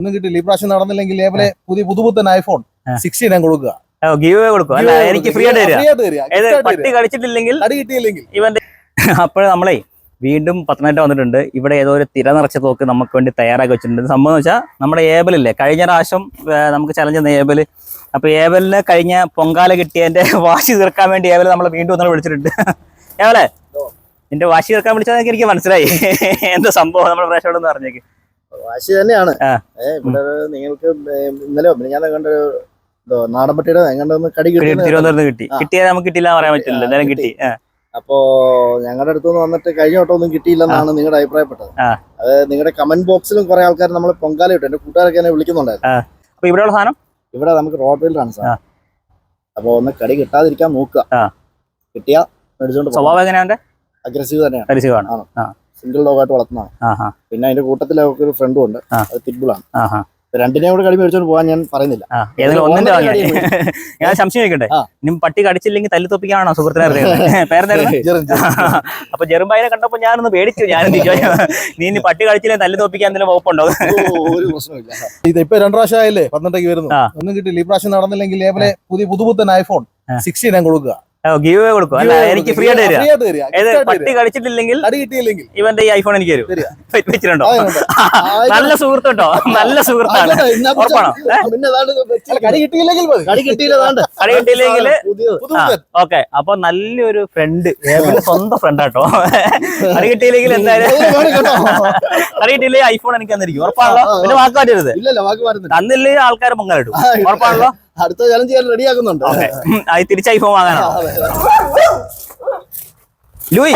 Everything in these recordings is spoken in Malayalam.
ഒന്നും കിട്ടില്ല. ഈ പ്രാവശ്യം നടന്നില്ലെങ്കിൽ ലേബലെ പുതിയ പുതുപുത്തൻ ഐഫോൺ സിക്സ്റ്റി ഞാൻ കൊടുക്കുക. ഗീവ് കൊടുക്കും. അല്ല എനിക്ക് ഫ്രീ ആയിട്ട് തരിക. പട്ടി കളിച്ചിട്ടില്ലെങ്കിൽ അടി കിട്ടിയില്ലെങ്കിൽ. ഇവന്റെ അപ്പോൾ നമ്മളെ വീണ്ടും പത്തനംതിട്ട വന്നിട്ടുണ്ട്. ഇവിടെ ഏതോ ഒരു തിര നിറച്ച തോക്ക് നമുക്ക് വേണ്ടി തയ്യാറാക്കി വെച്ചിട്ടുണ്ട്. സംഭവം എന്ന് വെച്ചാൽ നമ്മുടെ ഏബലില്ലേ കഴിഞ്ഞ പ്രാവശ്യം നമുക്ക് ചലഞ്ച് തന്ന ഏബൽ അപ്പൊ ഏബലിന് കഴിഞ്ഞ പൊങ്കാല കിട്ടിയതിന്റെ വാശി തീർക്കാൻ വേണ്ടി ഏബൽ നമ്മളെ വീണ്ടും ഒന്നും വിളിച്ചിട്ടുണ്ട്. ഏവലെ നിന്റെ വാശി തീർക്കാൻ വിളിച്ചതൊക്കെ എനിക്ക് മനസ്സിലായി. എന്താ സംഭവം? നമ്മുടെ പ്രേക്ഷകരോട് പറഞ്ഞേക്ക്. വാശി തന്നെയാണ്. ഇവിടെ നിങ്ങൾക്ക് ഇന്നലെ ഞാൻ കണ്ട നാടൻപട്ടിയുടെ എങ്ങോട്ടൊന്ന് കടി കിട്ടി തിരുവനന്തപുരത്ത് കിട്ടി. ആ. കിട്ടിയാൽ നമുക്ക് കിട്ടില്ല പറയാൻ പറ്റില്ല എന്തായാലും കിട്ടി. അപ്പോ ഞങ്ങളുടെ അടുത്തുനിന്ന് വന്നിട്ട് കഴിഞ്ഞ വട്ടം ഒന്നും കിട്ടിയില്ലെന്നാണ് നിങ്ങളുടെ അഭിപ്രായപ്പെട്ടത്. അത് നിങ്ങളുടെ കമന്റ് ബോക്സിലും കുറെ ആൾക്കാർ നമ്മൾ പൊങ്കാല ഇട്ടു. എന്റെ കൂട്ടുകാരൊക്കെ എന്നെ വിളിക്കുന്നുണ്ടായിരുന്നു. അപ്പൊ ഇവിടെയുള്ള സാധനം? ഇവിടെ നമുക്ക് റോഡ് വീലറാണ് സാർ. അപ്പൊ ഒന്ന് കടി കിട്ടാതിരിക്കാൻ നോക്കുക. കിട്ടിയാ മേടിച്ചോണ്ട് സ്വഭാവം എങ്ങനെയാ അഗ്രസീവ് തന്നെയാണ്. പരിചയമാണ് സിംഗിൾ ഡോഗായിട്ട് വളർത്തുന്നതാണ്. പിന്നെ അതിന്റെ കൂട്ടത്തിൽ അവർക്ക് ഒരു ഫ്രണ്ടും ഉണ്ട്. അത് ആഹാ. രണ്ടിനെയും കൂടെ കടി മേടിച്ചോണ്ട് പോകാൻ ഞാൻ പറയുന്നില്ല. ഏതെങ്കിലും ഒന്നിന്റെ ഞാൻ സംശയം ചോദിക്കട്ടെ. ഇനി പട്ടി കടിച്ചില്ലെങ്കിൽ തല്ലി തൊപ്പിക്കാണോ സുഹൃത്തിനെ പേരെന്തായിരുന്നു. അപ്പൊ ജെറുമ്പായിനെ കണ്ടപ്പോ ഞാനൊന്ന് പേടിച്ചു. ഞാൻ നീ ഇനി പട്ടി കടിച്ചില്ലെങ്കിൽ തല്ലി തൊപ്പിക്കാൻ എന്തെങ്കിലും വകുപ്പുണ്ടോ? ഒരു പ്രശ്നമില്ല ഇത് ഇപ്പൊ രണ്ടു പ്രാവശ്യം ആയില്ലേ പന്ത്രണ്ടേക്ക് വരുന്നു ഒന്നും കിട്ടില്ല ഈ പ്രാവശ്യം നടന്നില്ലെങ്കിൽ ലേബലെ പുതിയ പുതുപുത്തൻ ഐഫോൺ. സിക്സ്റ്റീൻ ഞാൻ കൊടുക്കുക. ഗീവ് അവേ കൊടുക്കും. അല്ല എനിക്ക് ഫ്രീ ആയിട്ട് തരിക. ഏത് പട്ടി. കളിച്ചിട്ടില്ലെങ്കിൽ ഇവന്റെ ഈ ഐഫോൺ എനിക്ക് തരും. വെച്ചിട്ടുണ്ടോ. നല്ല സുഹൃത്തുണ്ടോ? നല്ല സുഹൃത്താണ്. ഉറപ്പാണോ? കടി കിട്ടിയില്ലെങ്കിൽ ഓക്കെ. അപ്പൊ നല്ലൊരു ഫ്രണ്ട് സ്വന്തം ഫ്രണ്ട് ആട്ടോ. കടി കിട്ടിയില്ലെങ്കിൽ എന്തായാലും കടി കിട്ടിയില്ലെങ്കിൽ ഐഫോൺ എനിക്ക് തന്നിരിക്കും. ഉറപ്പാണല്ലോ. പിന്നെ വാക്ക് മാറ്റരുത് ഇല്ലല്ല വാക്ക് മാറുന്നില്ല തന്നില്ലേ ആൾക്കാർ ഇല്ല. ഉറപ്പാണല്ലോ? അടുത്ത ചലഞ്ച് ചെയ്യാൻ റെഡിയാക്കുന്നുണ്ട് അത്. തിരിച്ച് ഐഫോൺ വാങ്ങാനോ ലൂയി.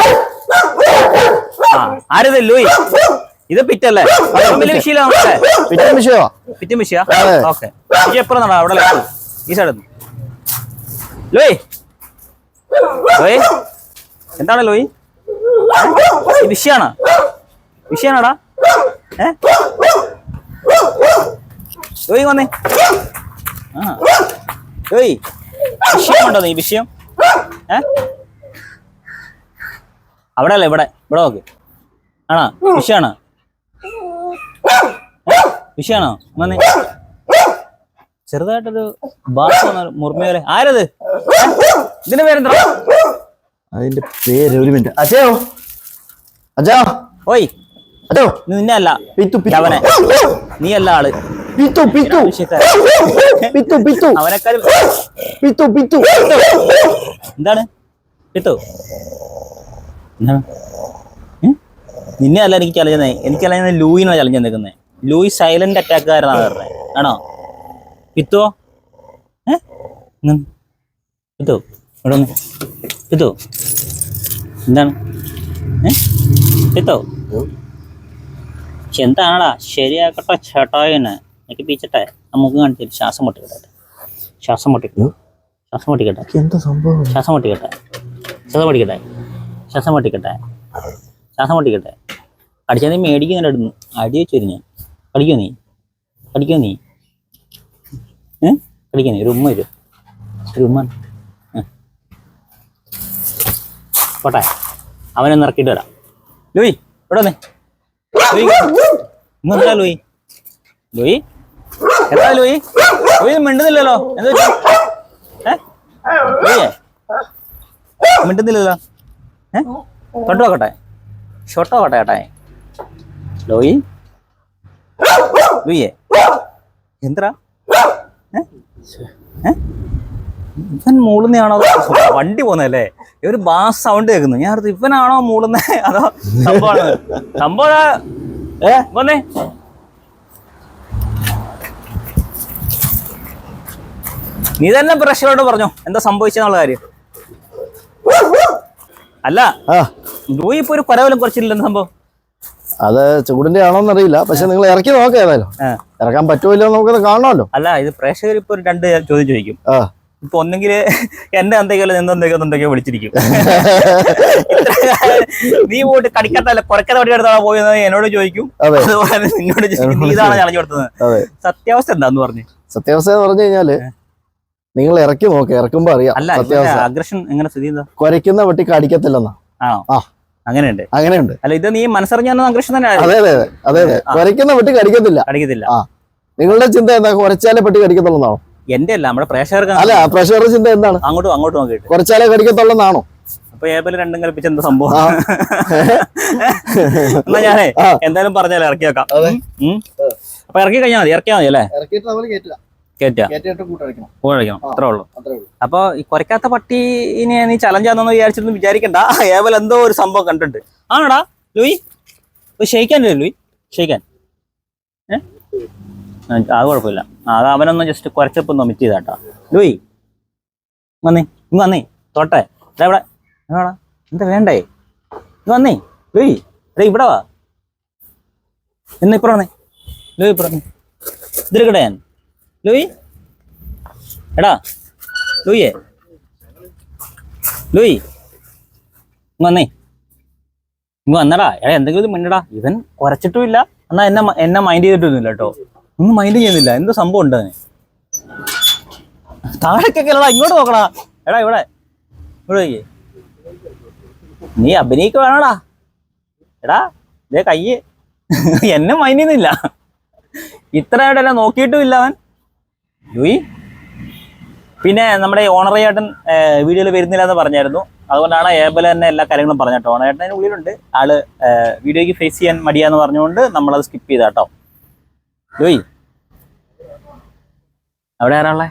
ആ ആരത് ലൂയി? ഇത് പിറ്റല്ലേ? വിഷയമാണ് പിറ്റേ. വിഷയമാ പിറ്റും വിഷയ? അതെ. ഓക്കെ. എപ്പുറം നടാ അവിടെ. ഈ സൈഡ് ലോയ്. ലോയ്. എന്താണ് ലോയ്? വിഷയാണ്? വിഷയാണോടാ? ഏ? ലോയ് വന്നേ. ലൂയി വിഷയമുണ്ടോ നീ? വിഷയം? ഏ? അവിടെ അല്ലേ ഇവിടെ. ഇവിടെ നോക്ക്. ആണോ? വിഷയാണോ വിഷയാണോ വന്നേ ചെറുതായിട്ടൊരു ബാസ് മുർമി പോലെ ആരത്? ഇതിന്റെ പേരെന്താ? അതിന്റെ പേര് ഒരു മിനിറ്റ്. അജയോ? അച്ഛാ ഓയ്. അതോ നിന്നെ അല്ല നീ അല്ല ആൾ. പിത്തു പിത്തു. പിത്തു പിത്തു അവനെക്കാളും പിത്തു പിത്തു എന്താണ് കിട്ടോ എന്താണ്? നിന്നെ അല്ല എനിക്ക് ചലഞ്ച് തന്നെ. എനിക്കല്ല ലൂയിനാണ് ചലഞ്ച് നിൽക്കുന്നത് ലൂയി സൈലന്റ് അറ്റാക്കുകാരനാണ് പറഞ്ഞത് ആണോ? പിത്തോ? ഏ. പിത്തോ. ഇവിടെ ഒന്ന് പിത്തു. എന്താണ്? ഏ? പിത്തോ. എന്താണടാ? ശരിയാക്കട്ടെ ചേട്ടായിനെ. എനിക്ക് പിച്ചട്ടെ നമുക്ക് കാണിച്ചു ശ്വാസം മുട്ടിക്കട്ടെ. ശ്വാസം മുട്ടിക്കട്ടെ ശ്വാസം മുട്ടിക്കട്ടെ. എന്താ സംഭവം? ശ്വാസം മുട്ടിക്കട്ടെ. ശ്വാസം മുട്ടിക്കട്ടെ. ശ്വാസം മുട്ടിക്കട്ടെ. ശ്വാസം മുട്ടിക്കട്ടെ. അടിച്ചാൽ നീ മേടിക്കുന്നില്ല ഇടുന്നു. അടി വെച്ചു ഞാൻ കടിക്കോ നീ? കടിക്കോ നീ? ഏഹ് കടിക്കോ നീ? ഒരു ഉമ്മ വരും. ഒരു ഉമ്മ. പോട്ടെ. അവനെ ഒന്ന് ഇറക്കിയിട്ട് വരാം. ലൂയി ഇവിടെ വന്നേ. ലൂയി? ലൂയി എന്താ ലൂയി ലൂയി മിണ്ടുന്നില്ലല്ലോ. എന്താ ഏ? മിണ്ടുന്നില്ലല്ലോ. ഏ? തൊട്ട് നോക്കട്ടെ. ഷോട്ട് നോക്കട്ടെ ചേട്ടാ ലോയി? ലൂയെ എന്താ? ഇവൻ മൂളുന്നയാണോ വണ്ടി പോന്നല്ലേ ഇവർ ബാസ് സൗണ്ട് കേൾക്കുന്നു. ഞാൻ ഇവനാണോ മൂളുന്നേ? അതോ സംഭവമാണ്? സംഭവം ഏ? വന്നേ. നീ തന്നെ പ്രഷറോട് പറഞ്ഞു എന്താ സംഭവിച്ചെന്നുള്ള കാര്യം. അല്ല ലൂയി ഇപ്പൊ ഒരു കൊരവലും കുറച്ചില്ലെന്ന് സംഭവം? അത് ചൂടിന്റെ ആണോന്ന് അറിയില്ല പക്ഷെ നിങ്ങൾ ഇറക്കി നോക്ക ഏതായാലും. ഇറക്കാൻ പറ്റുമല്ലോ നമുക്കത് കാണണമല്ലോ അല്ല ഇത് പ്രേക്ഷകർ ഇപ്പൊ രണ്ട് ചോദ്യം ചോദിക്കും. ഇപ്പൊ ഒന്നെങ്കിൽ എന്റെ എന്തെങ്കിലും എന്തെന്തൊക്കെയോ എന്തൊക്കെയോ വിളിച്ചിരിക്കും. നീ പോയിട്ട് കടിക്കാത്തല്ല കുറക്കാത്ത വടി എടുത്താണ് പോയെന്ന് എന്നോട് ചോദിക്കും. അതെ. അതുപോലെ നിന്നോട് ചോദിക്കും നീ ഇതാണ് അറിഞ്ഞു കൊടുത്തത് സത്യാവസ്ഥ എന്താന്ന് പറഞ്ഞു. സത്യാവസ്ഥ എന്ന് പറഞ്ഞു കഴിഞ്ഞാൽ നിങ്ങൾ ഇറക്കി നോക്ക് ഇറക്കുമ്പോ അറിയാം അഗ്രഷൻ എങ്ങനെ സ്ഥിതി കുരയ്ക്കുന്ന വെട്ടി കടിക്കത്തില്ലെന്നാ ആണോ. അങ്ങനെയുണ്ട്. അങ്ങനെയുണ്ട്. അല്ല ഇത് നീ മനസ്സറിഞ്ഞ അഗ്രഷൻ തന്നെ അതെ അതെ അതെ. കുരയ്ക്കുന്ന വെട്ടി കടിക്കത്തില്ല കടിക്കത്തില്ല ആ. നിങ്ങളുടെ ചിന്ത എന്താ? കുറച്ചാലേ പെട്ടി കടിക്കത്തുള്ളതാണോ എന്റെ അല്ല നമ്മുടെ പ്രേക്ഷകർക്ക് അല്ല പ്രഷറുടെ ചിന്ത എന്താണ്? അങ്ങോട്ടും അങ്ങോട്ടും നോക്കിയിട്ട്. കുറച്ചാലേ കടിക്കത്തുള്ളതാണോ അപ്പൊ ഏബിൾ രണ്ടും കൽപ്പിച്ച എന്താ സംഭവം. എന്നാ ഞാനേ എന്തായാലും പറഞ്ഞാലേ ഇറക്കി വെക്കാം. അപ്പൊ ഇറക്കി കഴിഞ്ഞാൽ മതി ഇറക്കിയാൽ മതി അല്ലേ? ഇറക്കിയിട്ട് നമ്മൾ കയറ്റുക ആ. അത്രേ ഉള്ളൂ. അപ്പൊ ഈ കുറയ്ക്കാത്ത പട്ടീനെ നീ ചലഞ്ചാന്നൊന്ന് വിചാരിച്ചൊന്നും വിചാരിക്കണ്ട. ഏവൽ എന്തോ ഒരു സംഭവം കണ്ടിട്ടുണ്ട് ആണോടാ ലൂയി? വരും ലൂയി. ഷെയ്ക്കാൻ അത് കുഴപ്പമില്ല. അത് അവനൊന്ന് ജസ്റ്റ് കുറച്ചപ്പം നൊമിറ്റ് ചെയ്താട്ടാ ലൂയി വന്നേ ഇങ്ങ് വന്നേ. തൊട്ടെ. ഇവിടെ എവിടാ എന്താ വേണ്ടേ? ഇത് വന്നേ ലൂയി. അതെ ഇവിടെ വാ. എന്നാ ഇപ്പുറം വന്നേ. ലൂയി ഇപ്പുറം ഇതിരിക്കട്ടെ ഞാൻ. ലൂയി? എടാ ലൂയി ഇങ്ങ് വന്നേ. ഇങ്ങ് വന്നടാ. എടാ എന്തെങ്കിലും മിണ്ടടാ. ഇവൻ കുറച്ചിട്ടുമില്ല എന്നാ എന്നെ എന്നെ മൈൻഡ് ചെയ്തിട്ടൊന്നുമില്ല കേട്ടോ. ഒന്നും മൈൻഡ് ചെയ്യുന്നില്ല. എന്തോ സംഭവം ഉണ്ട് അതിന്. താഴേക്കൊക്കെ അല്ലടാ ഇങ്ങോട്ട് നോക്കടാ. എടാ ഇവിടെ. ഇവിടെ നീ അഭിനയിക്ക് വേണടാ. എടാ ഇതേ കയ്യ്. എന്നെ മൈൻഡ് ചെയ്യുന്നില്ല. ഇത്രയായിട്ട് എന്നെ നോക്കിയിട്ടും ഇല്ല അവൻ. ലൂയി പിന്നെ നമ്മുടെ ഓണർ ചേട്ടൻ വീഡിയോയിൽ വരുന്നില്ല എന്ന് പറഞ്ഞായിരുന്നു. അതുകൊണ്ടാണ് ഏബൽ തന്നെ എല്ലാ കാര്യങ്ങളും പറഞ്ഞിട്ടോ ഓണർ ചേട്ടൻ ഉള്ളിലുണ്ട്. ആൾ വീഡിയോയ്ക്ക് ഫേസ് ചെയ്യാൻ മടിയാന്ന് പറഞ്ഞുകൊണ്ട് നമ്മളത് സ്കിപ്പ് ചെയ്ത കേട്ടോ. ജോയി അവിടെ ആരാളെ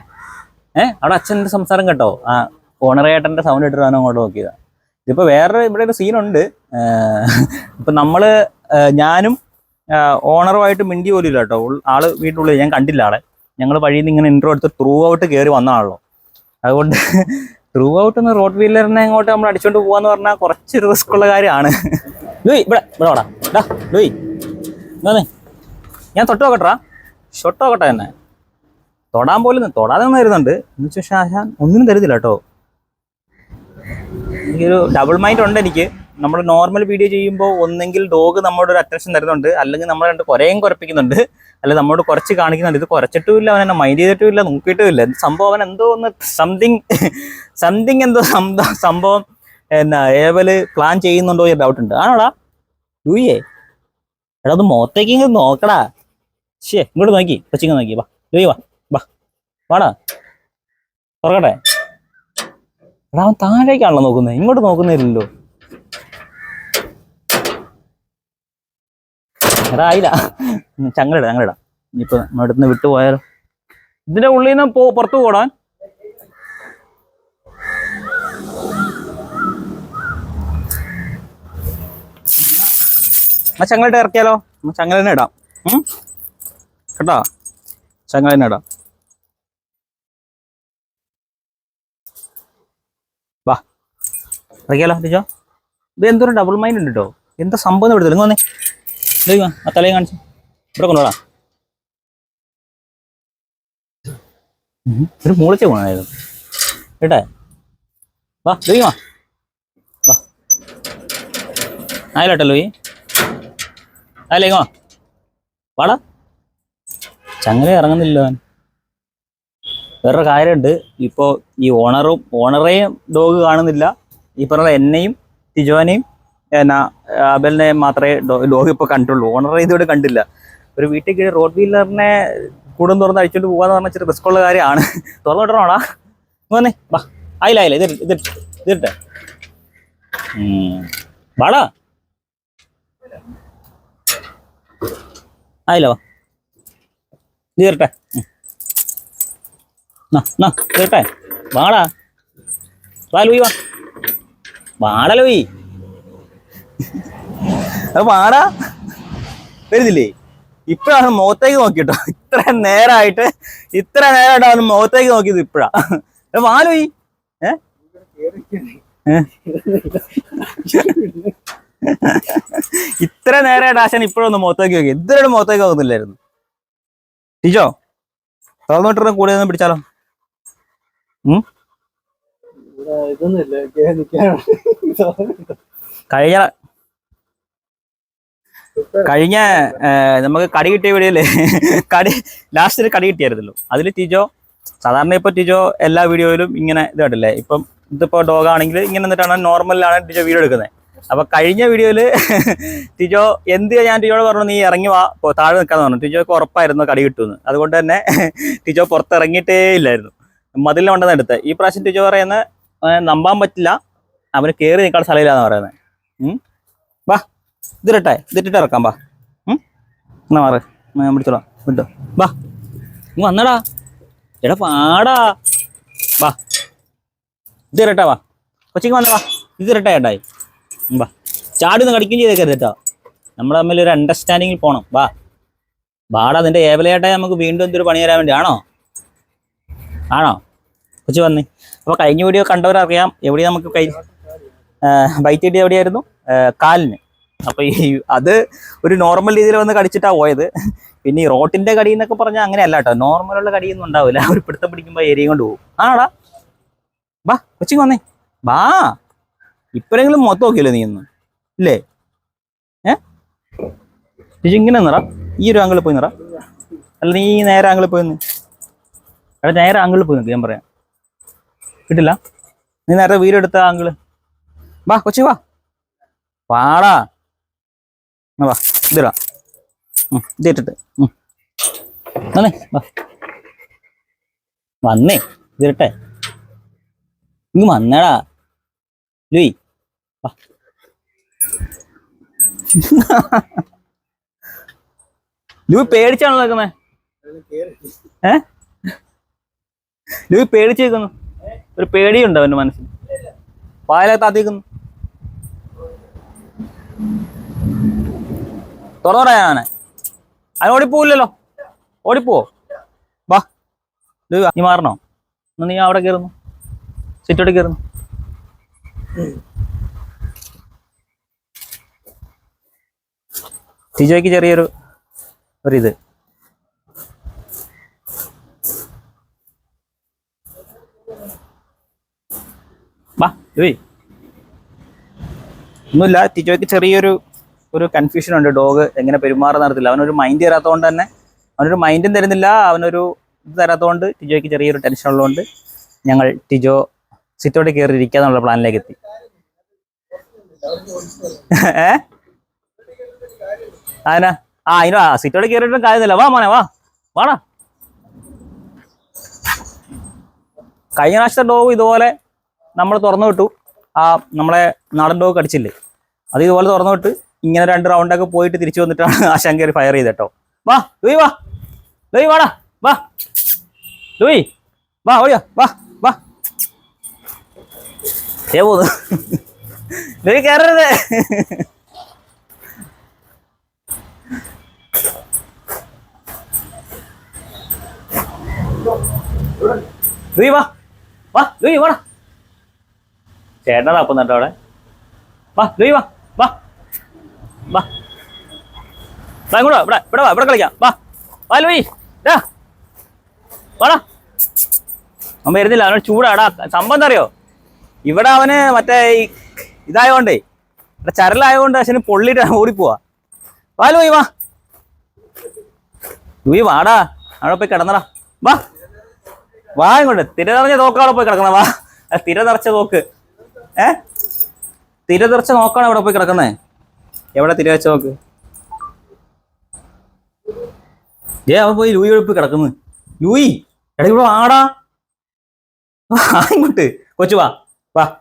ഏ അവിടെ അച്ഛന്റെ സംസാരം കേട്ടോ. ആ ഓണർ സൗണ്ട് ഇട്ടിട്ട് അവൻ അങ്ങോട്ട് നോക്കിയതാ. ഇതിപ്പോൾ വേറെ ഇവിടെ ഒരു സീനുണ്ട് ഇപ്പൊ നമ്മൾ ഞാനും ഓണറുമായിട്ട് മിണ്ടി പോലും ഇല്ല കേട്ടോ. ആൾ വീട്ടിനുള്ളിൽ ഞാൻ കണ്ടില്ല ആളെ. ഞങ്ങൾ വഴിയിൽ നിന്ന് ഇങ്ങനെ ഇൻട്രോ എടുത്ത് ത്രൂ ഔട്ട് കയറി വന്നതാണല്ലോ അതുകൊണ്ട് ത്രൂ ഔട്ട് ഒന്ന് റോഡ് വീലറിനെ അങ്ങോട്ട് നമ്മൾ അടിച്ചോണ്ട് പോവാന്ന് പറഞ്ഞാൽ കുറച്ച് റിസ്ക് ഉള്ള കാര്യമാണ്. ലൂയി ഇവിടെ ഇവിടെ വാടാ. ഡാ ലൂയി. ഞാൻ തൊട്ട് നോക്കട്ടാ ഷൊട്ട് നോക്കട്ടെ തന്നെ തൊടാൻ പോലും തൊടാതെ നിന്നായിരുന്നുണ്ട് എന്ന് വെച്ചാൽ ഷാജാൻ ഒന്നിനും തരുന്നില്ല കേട്ടോ. എനിക്കൊരു ഡബിൾ മൈൻഡ് ഉണ്ട് എനിക്ക്. നമ്മൾ നോർമൽ വീഡിയോ ചെയ്യുമ്പോൾ ഒന്നെങ്കിൽ ഡോഗ് നമ്മളോട് ഒരു അറ്റൻഷൻ തരുന്നുണ്ട്. അല്ലെങ്കിൽ നമ്മൾ രണ്ട് കുറേയും കുറപ്പിക്കുന്നുണ്ട് അല്ലെങ്കിൽ നമ്മളോട് കുറച്ച് കാണിക്കുന്നുണ്ട്. ഇത് കുറച്ചിട്ടും ഇല്ല അവൻ എന്നെ മൈൻഡ് ചെയ്തിട്ടും ഇല്ല നോക്കിയിട്ടും ഇല്ല സംഭവം? അവൻ എന്തോ ഒന്ന് സംതിങ് സംതിങ് എന്തോ സംഭ- സംഭവം എന്നാ ഏവൽ പ്ലാൻ ചെയ്യുന്നുണ്ടോ എന്ന് ഡൗട്ട് ഉണ്ട്. ആണോടാ? ലൂയേ എടാ അത് മുഖത്തേക്ക് നോക്കടാ. ശേ ഇങ്ങോട്ട് നോക്കി. കൊച്ചിങ്ങ് നോക്കി. വാ ലൂയി വാ വാ. വാടാ. തുറക്കട്ടെ. എടാ അവൻ താഴേക്കാണല്ലോ നോക്കുന്നത് ഇങ്ങോട്ട് നോക്കുന്നില്ലല്ലോ എടാ ആയില്ല. ചങ്ങലിടാ ചങ്ങലിടാ ഇനിയിപ്പോ നമ്മുടെ അടുത്ത് വിട്ടു പോയാലോ? ഇതിന്റെ ഉള്ളിൽ നിന്ന് പോ പുറത്തു പോടാൻ. ആ ചങ്ങലിട്ട് ഇറക്കിയാലോ? ചങ്ങലിനെ ഇടാം? കേട്ടോ? ചങ്ങല തന്നെ ഇടാം വാ ഇറക്കിയാലോ ലിജോ ഇത് എന്തോ ഡബിൾ മൈൻഡ് ഉണ്ട് കേട്ടോ എന്താ സംഭവം ഇവിടെ നിങ്ങൾ വന്നേ. ദൈവം ആ തലയും കാണിച്ചു. ഇവിടെ കൊണ്ടുപോടാ ഒരു മൂളിച്ച പോണായിരുന്നു കേട്ടെ? വാ ദൈവ വാ. ആയില്ലോട്ടല്ലോ ഈ വാ. വാടാ. ചങ്ങല ഇറങ്ങുന്നില്ല വേറൊരു കാര്യമുണ്ട്. ഇപ്പോൾ ഈ ഓണറും ഓണറേയും ഡോഗ് കാണുന്നില്ല. ഈ പറഞ്ഞ എന്നെയും ടിജോനെയും എന്നാ അബലിനെ മാത്രമേ ലോഹി ഇപ്പോൾ കണ്ടുള്ളൂ ഓണർ ഇതുവരെ കണ്ടില്ല. ഒരു വീട്ടിൽ കീഴിൽ റോഡ് വീലറിനെ കൂടും തുറന്ന് അഴിച്ചോണ്ട് പോകാന്ന് പറഞ്ഞാൽ ഇച്ചിരി റിസ്ക് ഉള്ള കാര്യമാണ്. തുറന്നു വിട്ടണോടാ വന്നേ വാ. ആയില്ല ആയില്ല ഇതിട്ട് ഇതിട്ട് ഇതിട്ടെ വാടാ. ആയില്ല വാ. ഇതിട്ടെ തരട്ടെ വാടാ. വാ ലൂയി വാ. വാട ഈ. വാടാ. വരുന്നില്ലേ? ഇപ്പഴാണ് മുഖത്തേക്ക് നോക്കിട്ടോ. ഇത്ര നേരമായിട്ട് ഇത്ര നേരമായിട്ട് അവന് മുഖത്തേക്ക് നോക്കിയത് ഇപ്പഴാ. വാലോ ഏ? ഇത്ര നേരമായിട്ട് ആശാൻ ഇപ്പോഴൊന്ന് മുഖത്തേക്ക് നോക്കി. ഇതുവരെ മുഖത്തേക്ക് നോക്കുന്നില്ലായിരുന്നു. ടീച്ചോ തുറന്നിട്ട് കൂടെ ഒന്ന് പിടിച്ചാലോ? ഉം? കഴിഞ്ഞ കഴിഞ്ഞ നമുക്ക് കടി കിട്ടിയ വീഡിയോയിൽ കടി ലാസ്റ്റിൽ കടി കിട്ടിയായിരുന്നല്ലോ. അതിൽ ടീജോ സാധാരണ ഇപ്പൊ ടീജോ എല്ലാ വീഡിയോയിലും ഇങ്ങനെ ഇത് കണ്ടില്ലേ? ഇപ്പം ഇതിപ്പോ ഡോഗ് ആണെങ്കിൽ ഇങ്ങനെ എന്നിട്ടാണ് നോർമലിലാണ് ടീജോ വീഡിയോ എടുക്കുന്നത്. അപ്പൊ കഴിഞ്ഞ വീഡിയോയിൽ ടിജോ എന്ത് ഞാൻ ടിജോട് പറഞ്ഞു നീ ഇറങ്ങി വാ താഴെ നിൽക്കാന്ന് പറഞ്ഞു. ടിജോക്ക് ഉറപ്പായിരുന്നു കടി കിട്ടുമെന്ന്. അതുകൊണ്ട് തന്നെ ടിജോ പുറത്തിറങ്ങിയിട്ടേ ഇല്ലായിരുന്നു. മതിലിനെ കൊണ്ടുവന്ന് എടുത്ത്. ഈ പ്രാവശ്യം ടിജോ പറയുന്നത് "ഏ, നമ്പാൻ പറ്റില്ല. അവന് കയറി നിൽക്കാൻ സ്ഥലമില്ലാന്ന് പറയുന്നത് ഉം. വാ ഇതിരട്ടെ ഇതിട്ടിട്ട് ഇറക്കാം വാ. എന്നാ മാറ് ഞാൻ പിടിച്ചോളാം വിട്ടോ. വാ നീ വന്നടാ. എടാ പാടാ. വാ ഇതിരട്ടെ വാ. കൊച്ചിക്ക് വന്നേ വാ. ഇതിരട്ടെ ഏട്ടായി വാ. ചാടി ഒന്ന് കടിക്കുകയും ചെയ്തേക്കരുത് കേട്ടോ. നമ്മൾ തമ്മിൽ ഒരു അണ്ടർസ്റ്റാൻഡിങ്ങിൽ പോണം. വാ. വാടാ നിന്റെ ഏവലയേട്ടായി നമുക്ക് വീണ്ടും എന്തൊരു പണി തരാൻ വേണ്ടി ആണോ ആണോ? കൊച്ചു വന്നേ. അപ്പോൾ കഴിഞ്ഞ വീഡിയോ കണ്ടവരറിയാം എവിടെ നമുക്ക് കൈ ബൈറ്റ് കിട്ടിയ എവിടെയായിരുന്നു? കാലിന്. അപ്പോൾ ഈ അത് ഒരു നോർമൽ രീതിയിൽ വന്ന് കടിച്ചിട്ടാണ് പോയത്. പിന്നെ ഈ റോട്ടിന്റെ കടി എന്നൊക്കെ പറഞ്ഞാൽ അങ്ങനെയല്ല കേട്ടോ നോർമലുള്ള കടിയൊന്നും ഉണ്ടാവില്ല. ഒരു പിടുത്തം പിടിക്കുമ്പോൾ ഏരിയ കൊണ്ട് പോകും. ആണോടാ? ബാ കൊച്ചിങ് വന്നേ. ബാ ഇപ്പോഴെങ്കിലും മൊത്തം നോക്കിയല്ലോ നീ ഒന്ന്. ഇല്ലേ? ഏ? ഇങ്ങനെ നിറ ഈ ഒരു ആംഗിളിൽ പോയി നിറ അല്ല നീ നേരെ ആംഗിളിൽ പോയി നിന്ന്. എടാ നേരെ ആംഗിളിൽ പോയി നിൽക്ക് ഞാൻ പറയാം. കിട്ടില്ല നീ നേരത്തെ വീടെടുത്ത ആങ്കിൾ വാ കൊച്ചി വാ. പാടാ വാ ഇതിടാ ഇതിട്ടിട്ട് വന്നേ വാ. വന്നേ ഇതിരട്ടെ ഇങ്ങ് വന്നടാ. ലൂയി വാ. ലൂയി പേടിച്ചാണല്ലോ നിൽക്കുന്നേ? ഏ? ലൂയി പേടിച്ച് ഒരു പേടിയുണ്ട് അവന്റെ മനസ്സിൽ. വായല താത്തിക്കുന്നു തുറന്നോടാ ഞാനെ അവൻ ഓടിപ്പോവില്ലല്ലോ. ഓടിപ്പോവോ? വാ. വാ. നീ മാറണോ? എന്നാ നീ അവിടെ കയറുന്നു. സിറ്റോട്ട് കയറുന്നു. ടിജോയ്ക്ക് ചെറിയൊരു ഒരിത്. ലൂയി ഒന്നുമില്ല ടിജോയ്ക്ക് ചെറിയൊരു ഒരു കൺഫ്യൂഷൻ ഉണ്ട്. ഡോഗ് എങ്ങനെ പെരുമാറുന്ന നടത്തില്ല അവനൊരു മൈൻഡ് തരാത്തതുകൊണ്ട് തന്നെ അവനൊരു മൈൻഡും തരുന്നില്ല. അവനൊരു ഇത് തരാത്തതുകൊണ്ട് ടിജോയ്ക്ക് ചെറിയൊരു ടെൻഷൻ ഉള്ളതുകൊണ്ട് ഞങ്ങൾ ടിജോ സിറ്റോട്ട് കയറി ഇരിക്കാന്നുള്ള പ്ലാനിലേക്ക് എത്തി. ഏ? അതിനാ ആ അതിനാ സിറ്റോട്ട് കയറിയിട്ടും കാര്യമില്ല വാ മോനെ വാ. വാടാ. കഴിഞ്ഞ പ്രാവശ്യത്തെ ഡോഗ് ഇതുപോലെ നമ്മൾ തുറന്നു വിട്ടു. ആ നമ്മളെ നാടൻ ഡോഗ് കടിച്ചില്ലേ? അത് ഇതുപോലെ തുറന്നു വിട്ട് ഇങ്ങനെ രണ്ട് റൗണ്ടൊക്കെ പോയിട്ട് തിരിച്ചു വന്നിട്ടാണ് ആ കയറി ഫയർ ചെയ്ത് കേട്ടോ. വാ ലൂയി വാ. ലൂയി വാടാ വാ. ലൂയി വാ ഓടിയാ വാ വാ. ഏ പോന്നു. ലൂയി കയറരുത് ലൂയി വാ വാ ലൂയി വാടാ. ചേട്ടനാ തപ്പുന്നുണ്ടോ അവിടെ. വാ ലൂയി വാ വാ. വാ. വാ ഇങ്ങോട്ട് ഇവിടെ ഇവിടെ വാ ഇവിടെ കളിക്കാം. വാ വാ ലൂയി വാടാ. അവൻ വരുന്നില്ല ചൂടാടാ. സംഭവം എന്താ അറിയോ? ഇവിടെ അവന് മറ്റേ ഈ ഇതായോണ്ടേ ഇവിടെ ചരലായോണ്ട് അച്ഛന് പൊള്ളിട്ട് ഓടിപ്പോവാ. വാ ലൂയി വാ. ലൂയി വാടാ. അവിടെ പോയി കിടന്നടാ. വാ. വാ ഇങ്ങോട്ട്. തിര നിറഞ്ഞ തോക്കാണ് പോയി കിടക്കണം വാ. തിര നിറച്ച തോക്ക്. ഏ? തിര നിറച്ച നോക്കാണ് അവിടെ പോയി കിടക്കുന്നേ? എവിടെ തിര വെച്ച് നോക്ക്? ഏ അവൻ പോയി ലൂയി പോയി കിടക്കുന്നു? ലൂയി എടാ ഇവിടെ ആടാ ആയിട്ട് ഇങ്ങോട്ട്. കൊച്ചു വാ. വാ.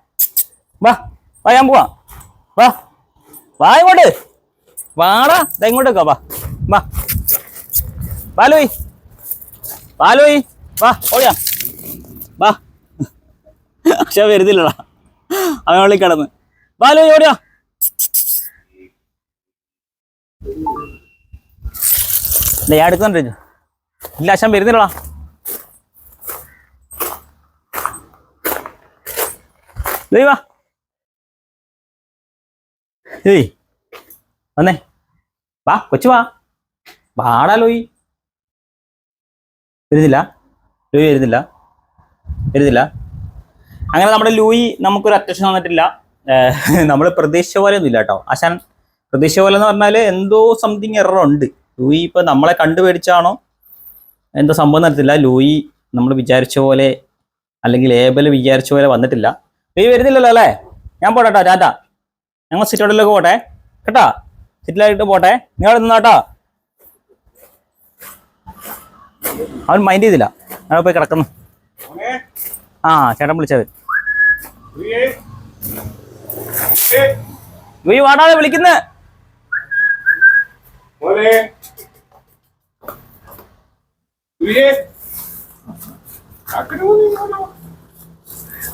വാ. വാ ഞാൻ പോവാ. വാ. വാ ഇങ്ങോട്ട്. വാടാ. ദാ ഇങ്ങോട്ട് വെക്കാം വാ. വാ. വാ ലൂയി. വാ ലൂയി. വാ ഓടിയാ. വാ. പക്ഷെ വരുന്നില്ലടാ. അവൻ ഉള്ളിൽ കിടന്ന്. ബാലു ഓടിയാ? ഇല്ല ഞാൻ എടുക്കുന്നുണ്ട് ഇല്ല അച്ഛൻ വരുന്നില്ലടാ. വന്നേ. വാ കൊച്ചു വാ. വാടാ ലോയി. വരുന്നില്ല. ലോയി വരുന്നില്ല. വരുന്നില്ല. അങ്ങനെ നമ്മുടെ ലൂയി നമുക്കൊരു അറ്റൻഷൻ തന്നിട്ടില്ല നമ്മൾ പ്രതീക്ഷിച്ച പോലെ ഒന്നും ഇല്ല കേട്ടോ. ആശാൻ പ്രതീക്ഷിച്ച പോലെ എന്ന് പറഞ്ഞാൽ എന്തോ സംതിങ് എറർ ഉണ്ട്. ലൂയി ഇപ്പൊ നമ്മളെ കണ്ടുപേടിച്ചാണോ? എന്തോ സംഭവം നടത്തില്ല ലൂയി നമ്മൾ വിചാരിച്ച പോലെ അല്ലെങ്കിൽ ഏബൽ വിചാരിച്ച പോലെ വന്നിട്ടില്ല. ലൂയി വരുന്നില്ലല്ലോ അല്ലേ? ഞാൻ പോട്ടെ ടാറ്റ. ഞങ്ങൾ സിറ്റോഡിലേക്ക് പോട്ടെ. കേട്ടാ? സിറ്റിലായിട്ട് പോട്ടെ. നിങ്ങൾ നിന്നാട്ടോ അവൻ മൈൻഡ് ചെയ്തില്ല. ഞങ്ങൾ പോയി കിടക്കുന്നു. ആ ചേട്ടൻ വിളിച്ചത് ഈ വാടാതെ വിളിക്കുന്ന.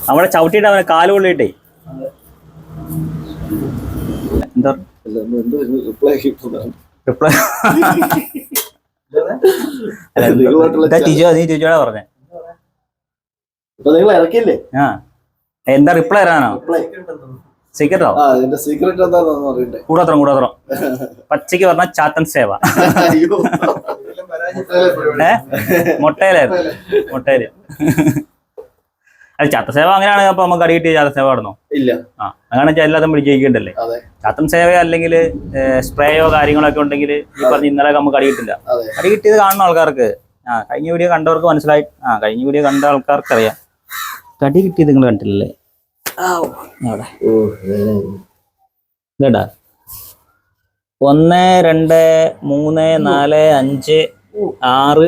നമ്മളെ ചവിട്ടിട്ട് അവനെ കാൽ കൊള്ളിട്ടേ എന്താ? റിപ്ലൈ റിപ്ലൈ ടിജോ നീ ടിജോടെ പറഞ്ഞേ. നിങ്ങൾ ഇറക്കില്ലേ ആ. എന്താ റിപ്ലൈ തരാനോ? സീക്രട്ടോ സീക്രട്ട് കൂടോത്രം കൂടോത്രം പച്ചയ്ക്ക് പറഞ്ഞ ചാത്തൻ സേവ. ഏ? മുട്ടയിലായിരുന്നു മുട്ടയിൽ. അത് ചാത്ത സേവ അങ്ങനെയാണ് അപ്പൊ നമുക്ക് അടികിട്ടി ചാത്ത സേവ ആടണോ ഇല്ല. ആ അങ്ങനെ എല്ലാതും അതെ. ചാത്തൻ സേവ അല്ലെങ്കിൽ സ്പ്രേയോ കാര്യങ്ങളോ ഒക്കെ ഉണ്ടെങ്കിൽ ഈ പറഞ്ഞ ഇന്നലെ നമുക്ക് അടിയിട്ടില്ല അടിയിട്ടിയത് അടി കിട്ടിയത് കാണുന്ന ആൾക്കാർക്ക്. ആ കഴിഞ്ഞ വീഡിയോ കണ്ടവർക്ക് മനസ്സിലായി. ആ കഴിഞ്ഞ വീഡിയോ കണ്ട ആൾക്കാർക്ക് അറിയാം കടി കിട്ടിയത് നിങ്ങൾ കണ്ടില്ലേ അവിടെ. ഇതേടാ ഒന്ന് രണ്ട് മൂന്ന് നാല് അഞ്ച് ആറ്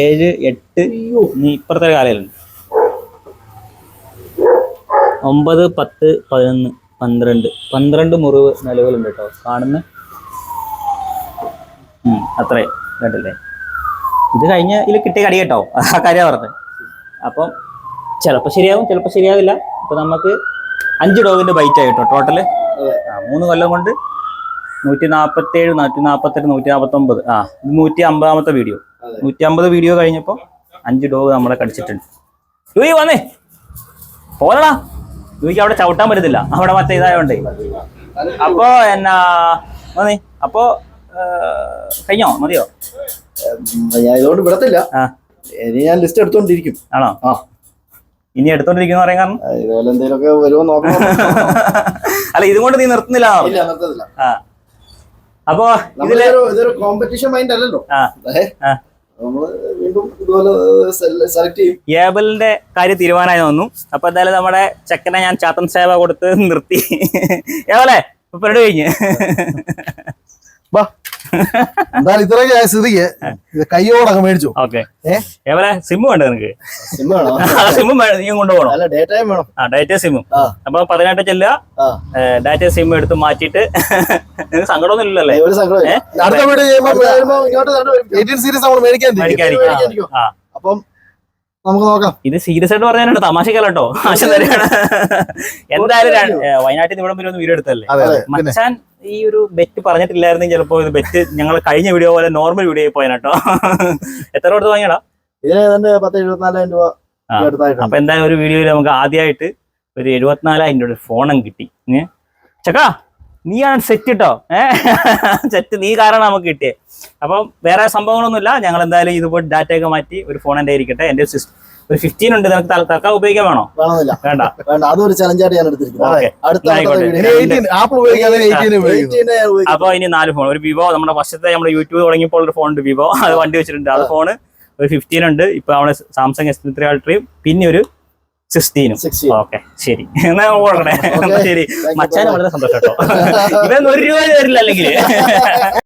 ഏഴ് എട്ട് നീ ഇപ്പുറത്തെ കാലയിലുണ്ട് ഒമ്പത് പത്ത് പതിനൊന്ന് പന്ത്രണ്ട്. പന്ത്രണ്ട് മുറിവ് നിലവിലുണ്ട് കേട്ടോ. കാണുന്ന? അത്രേ. കേട്ടില്ലേ ഇത് കഴിഞ്ഞ ഇതിൽ കിട്ടിയ കടി കേട്ടോ. ആ കാര്യം പറഞ്ഞത്. അപ്പം ചിലപ്പോൾ ശരിയാവും ചിലപ്പോൾ ശരിയാവില്ല. ഇപ്പൊ നമുക്ക് അഞ്ച് ഡോഗിന്റെ ബൈറ്റ് ആയിട്ടോ ടോട്ടൽ മൂന്ന് കൊല്ലം കൊണ്ട് നൂറ്റി നാൽപ്പത്തി ഏഴ് നൂറ്റി നാൽപ്പത്തെട്ട് നൂറ്റി നാൽപ്പത്തൊമ്പത് ആ ഇത് നൂറ്റി അമ്പതാമത്തെ വീഡിയോ. നൂറ്റി അമ്പത് വീഡിയോ കഴിഞ്ഞപ്പോൾ അഞ്ച് ഡോഗ് നമ്മളെ കടിച്ചിട്ടുണ്ട്. ലൂയി വന്നേ. പോരടാ. ലൂയിക്ക് അവിടെ ചവിട്ടാൻ പറ്റത്തില്ല. അവിടെ മറ്റേ ഇതായോണ്ടേ. അപ്പോ എന്നാ വന്നേ. അപ്പോ കഴിഞ്ഞോ? മതിയോ? ഞാൻ ഇതുകൊണ്ട് വിടത്തില്ല. ഇനി ഞാൻ ലിസ്റ്റ് എടുത്തോണ്ടിരിക്കും. ആണോ? ആ. ഇനി എടുത്തോണ്ടിരിക്കുന്ന പറയാൻ കാരണം? അല്ല ഇതും കൊണ്ട് നീ നിർത്തുന്നില്ല. അപ്പോ ഇതൊരു കോമ്പറ്റീഷൻ മൈൻഡ് അല്ലല്ലോ. ഏബലിന്റെ കാര്യം തീരുമാനമായി വന്നു. അപ്പൊ എന്തായാലും നമ്മുടെ ചെക്കനെ ഞാൻ ചാത്തൻ സേവ കൊടുത്ത് നിർത്തി. ഏവലെ ഇപ്പൊ പരിപാടി കഴിഞ്ഞ്. ബാ. എന്തായാലും ഇത്രയൊക്കെ ആയ സ്ഥിതിക്ക് ഇത് കയ്യോടങ്ങ് മേടിച്ചു. ഓക്കെ. ഏ? ഏവലെ സിം വേണ്ട നിനക്ക്? സിം വേണോ? സിമ്മും നീ കൊണ്ടുപോകണം? അല്ല ഡേറ്റയും വേണം. ആ ഡേറ്റ സിമ്മും അപ്പൊ പതിനെട്ട് ചെല്ലുക. ആ. ഡാറ്റ സിം എടുത്ത് മാറ്റിയിട്ട് നിനക്ക് സങ്കടമൊന്നും ഇല്ലല്ലേ? ഒരു വീട് സീരീസ് നമ്മൾ മേടിക്കാൻ. അപ്പം നമുക്ക് നോക്കാം. ഇത് സീരിയസ് ആയിട്ട് പറഞ്ഞാൽ തമാശക്കല്ലോ കേട്ടോ തന്നെയാണ് എന്തായാലും വയനാട്ടിൽ നിന്ന് ഇവിടെ വരെ ഒന്ന് വീഡിയോ എടുത്തല്ലേ മച്ചാൻ ഈ ഒരു ബെറ്റ് പറഞ്ഞിട്ടില്ലായിരുന്നെങ്കിൽ ചിലപ്പോ ഇത് ബെറ്റ് ഞങ്ങൾ കഴിഞ്ഞ വീഡിയോ പോലെ നോർമൽ വീഡിയോ ആയി കേട്ടോ എത്ര കൊടുത്ത് വാങ്ങിയടാ? ഇതിന് പത്ത് എഴുപത്തിനാലായിരം രൂപ അപ്പൊ എന്തായാലും ഒരു വീഡിയോയിൽ നമുക്ക് ആദ്യമായിട്ട് ഒരു എഴുപത്തിനാലായിരം രൂപ ഫോണും കിട്ടി? ചക്കാ നീയാണ് സെറ്റ് കേട്ടോ ഏഹ് സെറ്റ് നീ കാരണം നമുക്ക് കിട്ടിയേ. അപ്പം വേറെ സംഭവങ്ങളൊന്നുമില്ല. ഞങ്ങൾ എന്തായാലും ഇതുപോലെ ഡാറ്റ ഒക്കെ മാറ്റി ഒരു ഫോൺ എന്റെ ഇരിക്കട്ടെ. എന്റെ സിസ്- ഒരു ഫിഫ്റ്റീൻ ഉണ്ട് നിനക്ക് തൽ- തൽക്കാലം ഉപയോഗിക്കാൻ വേണോ? വേണ്ട. വേണ്ട. അതൊരു ചലഞ്ചായിട്ട് ഞാൻ എടുത്തിരിക്കുന്നത് ഓക്കെ. അടുത്ത ആയിക്കോട്ടെ. അടുത്ത ഇനി വീഡിയോ എയ്റ്റീൻ ആപ്പിൾ ഉപയോഗിക്കാതെ എയ്റ്റീൻ ഉപയോഗിക്കുന്നു 18 ഞാൻ ഉപയോഗിക്കും. അപ്പൊ ഇനി നാല് ഫോൺ ഒരു വിവോ നമ്മുടെ വർഷത്തെ നമ്മുടെ യൂട്യൂബ് തുടങ്ങിയപ്പോൾ ഒരു ഫോൺ ഉണ്ട് വിവോ. അത് വണ്ടി വെച്ചിട്ടുണ്ട്. അത് ഫോൺ ഒരു ഫിഫ്റ്റീൻ ഉണ്ട്. ഇപ്പൊ നമ്മുടെ സാംസങ് എസ് ത്രീ അൾട്രയും പിന്നെ ഒരു സിക്സ്റ്റീനും 16. ഓക്കെ. ശരി. എന്നാ ഓടണേ ശരി. മച്ചാൻ വളരെ സന്തോഷം കേട്ടോ. ഇതൊന്നും ഒരു രൂപ തരില്ല അല്ലെങ്കിൽ.